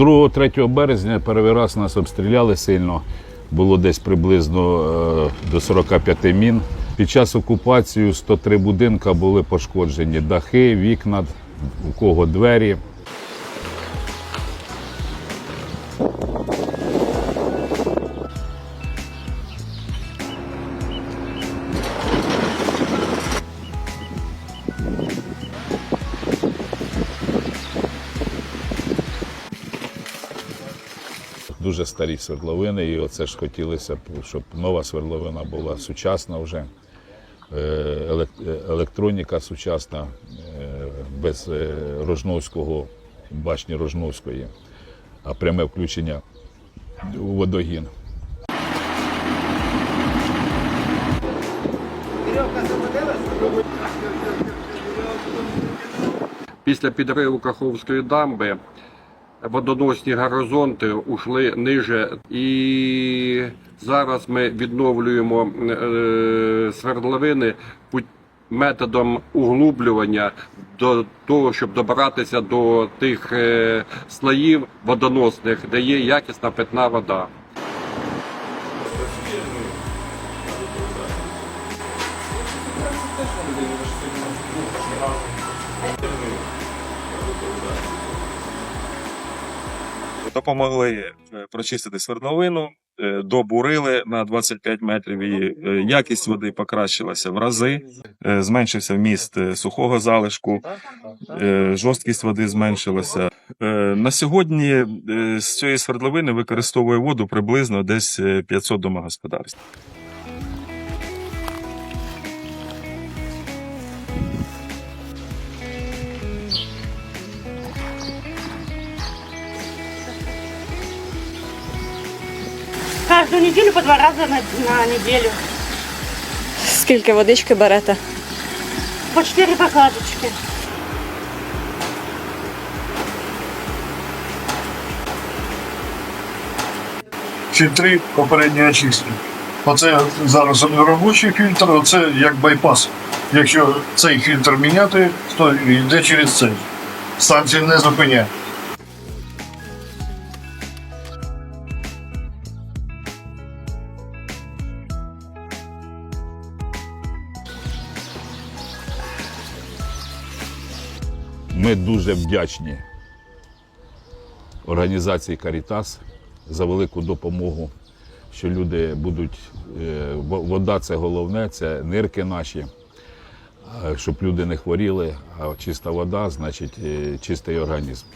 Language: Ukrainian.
Другого 3 березня перший раз нас обстріляли сильно. Було десь приблизно е, до 45 мін. Під час окупації 103 будинка були пошкоджені. Дахи, вікна, у кого двері. Дуже старі свердловини, і оце ж хотілося б, щоб нова свердловина була сучасна вже, електроніка сучасна, е, без е, Рожновського, башні Рожновської, а пряме включення у водогін. Після підриву Каховської дамби водоносні горизонти ушли ниже, і зараз ми відновлюємо е, свердловини методом углублювання до того, щоб добиратися до тих е, слоїв водоносних, де є якісна питна вода. Допомогли е, прочистити свердловину, е, добурили на 25 метрів. І е, якість води покращилася в рази, зменшився вміст сухого залишку, жорсткість води зменшилася. На сьогодні з цієї свердловини використовує воду приблизно десь е, 500 домогосподарств. Каждую неделю по два раза на, на неделю. Скільки водички берете? По четыре баклажечки. фільтри попередньої очистки. Оце зараз робочий фільтр, оце як байпас. Якщо цей фільтр міняти, то йде через цей. Станція не зупиняє. Ми дуже вдячні організації Карітас за велику допомогу, що люди будуть. е, Вода це головне, це нирки наші, щоб люди не хворіли, а чиста вода значить е, чистий організм.